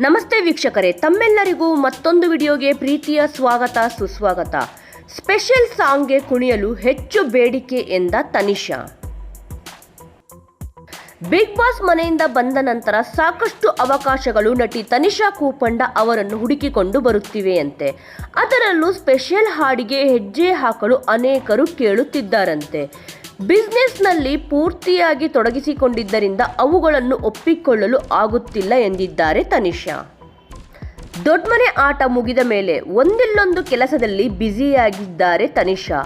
ನಮಸ್ತೆ ವೀಕ್ಷಕರೇ, ತಮ್ಮೆಲ್ಲರಿಗೂ ಮತ್ತೊಂದು ವಿಡಿಯೋಗೆ ಪ್ರೀತಿಯ ಸ್ವಾಗತ, ಸುಸ್ವಾಗತ. ಸ್ಪೆಷಲ್ ಸಾಂಗ್ಗೆ ಕುಣಿಯಲು ಹೆಚ್ಚು ಬೇಡಿಕೆ ಎಂದ ತನಿಷಾ. ಬಿಗ್ ಬಾಸ್ ಮನೆಯಿಂದ ಬಂದ ನಂತರ ಸಾಕಷ್ಟು ಅವಕಾಶಗಳು ನಟಿ ತನಿಷಾ ಕೂಪಂಡ ಅವರನ್ನು ಹುಡುಕಿಕೊಂಡು ಬರುತ್ತಿವೆಯಂತೆ. ಅದರಲ್ಲೂ ಸ್ಪೆಷಲ್ ಹಾಡಿಗೆ ಹೆಜ್ಜೆ ಹಾಕಲು ಅನೇಕರು ಕೇಳುತ್ತಿದ್ದಾರಂತೆ. ಬಿಸ್ನೆಸ್ನಲ್ಲಿ ಪೂರ್ತಿಯಾಗಿ ತೊಡಗಿಸಿಕೊಂಡಿದ್ದರಿಂದ ಅವುಗಳನ್ನು ಒಪ್ಪಿಕೊಳ್ಳಲು ಆಗುತ್ತಿಲ್ಲ ಎಂದಿದ್ದಾರೆ ತನಿಷಾ. ದೊಡ್ಡಮನೆ ಆಟ ಮುಗಿದ ಮೇಲೆ ಒಂದಿಲ್ಲೊಂದು ಕೆಲಸದಲ್ಲಿ ಬ್ಯುಸಿಯಾಗಿದ್ದಾರೆ ತನಿಷಾ.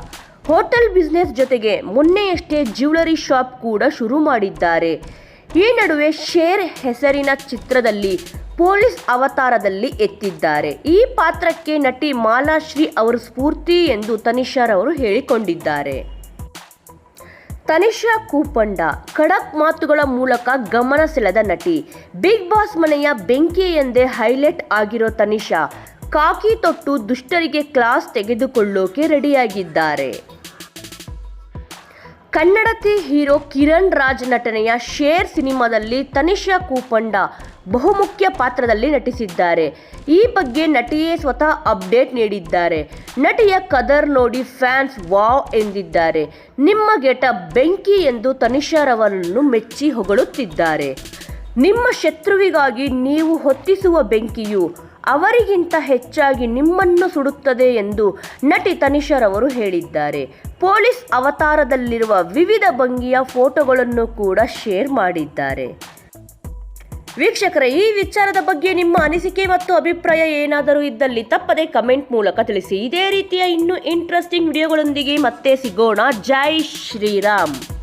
ಹೋಟೆಲ್ ಬಿಸ್ನೆಸ್ ಜೊತೆಗೆ ಮೊನ್ನೆಯಷ್ಟೇ ಜ್ಯುವೆಲರಿ ಶಾಪ್ ಕೂಡ ಶುರು ಮಾಡಿದ್ದಾರೆ. ಈ ನಡುವೆ ಶೇರ್ ಹೆಸರಿನ ಚಿತ್ರದಲ್ಲಿ ಪೊಲೀಸ್ ಅವತಾರದಲ್ಲಿ ಎತ್ತಿದ್ದಾರೆ. ಈ ಪಾತ್ರಕ್ಕೆ ನಟಿ ಮಾಲಾಶ್ರೀ ಅವರು ಸ್ಫೂರ್ತಿ ಎಂದು ತನಿಷಾರವರು ಹೇಳಿಕೊಂಡಿದ್ದಾರೆ. ತನಿಷಾ ಕೂಪಂಡ ಖಡಕ್ ಮಾತುಗಳ ಮೂಲಕ ಗಮನ ಸೆಳೆದ ನಟಿ. ಬಿಗ್ ಬಾಸ್ ಮನೆಯ ಬೆಂಕಿ ಎಂದೇ ಹೈಲೈಟ್ ಆಗಿರೋ ತನಿಷಾ, ಕಾಕಿ ತೊಟ್ಟು ದುಷ್ಟರಿಗೆ ಕ್ಲಾಸ್ ತೆಗೆದುಕೊಳ್ಳೋಕೆ ರೆಡಿಯಾಗಿದ್ದಾರೆ. ಕನ್ನಡತಿ ಹೀರೋ ಕಿರಣ್ ರಾಜ್ ನಟನೆಯ ಶೇರ್ ಸಿನಿಮಾದಲ್ಲಿ ತನಿಷಾ ಕೂಪಂಡ ಬಹುಮುಖ್ಯ ಪಾತ್ರದಲ್ಲಿ ನಟಿಸಿದ್ದಾರೆ. ಈ ಬಗ್ಗೆ ನಟಿಯೇ ಸ್ವತಃ ಅಪ್ಡೇಟ್ ನೀಡಿದ್ದಾರೆ. ನಟಿಯ ಕದರ್ ನೋಡಿ ಫ್ಯಾನ್ಸ್ ವಾವ್ ಎಂದಿದ್ದಾರೆ. ನಿಮ್ಮ ಗೆಟ ಬೆಂಕಿ ಎಂದು ತನಿಷಾರವರನ್ನು ಮೆಚ್ಚಿ ಹೊಗಳುತ್ತಿದ್ದಾರೆ. ನಿಮ್ಮ ಶತ್ರುವಿಗಾಗಿ ನೀವು ಹೊತ್ತಿಸುವ ಬೆಂಕಿಯು ಅವರಿಗಿಂತ ಹೆಚ್ಚಾಗಿ ನಿಮ್ಮನ್ನು ಸುಡುತ್ತದೆ ಎಂದು ನಟಿ ತನಿಷಾರವರು ಹೇಳಿದ್ದಾರೆ. ಪೊಲೀಸ್ ಅವತಾರದಲ್ಲಿರುವ ವಿವಿಧ ಭಂಗಿಯ ಫೋಟೋಗಳನ್ನು ಕೂಡ ಶೇರ್ ಮಾಡಿದ್ದಾರೆ. ವೀಕ್ಷಕರ, ಈ ವಿಚಾರದ ಬಗ್ಗೆ ನಿಮ್ಮ ಅನಿಸಿಕೆ ಮತ್ತು ಅಭಿಪ್ರಾಯ ಏನಾದರೂ ಇದ್ದಲ್ಲಿ ತಪ್ಪದೆ ಕಮೆಂಟ್ ಮೂಲಕ ತಿಳಿಸಿ. ಇದೇ ರೀತಿಯ ಇನ್ನೂ ಇಂಟ್ರೆಸ್ಟಿಂಗ್ ವಿಡಿಯೋಗಳೊಂದಿಗೆ ಮತ್ತೆ ಸಿಗೋಣ. ಜೈ ಶ್ರೀರಾಮ್.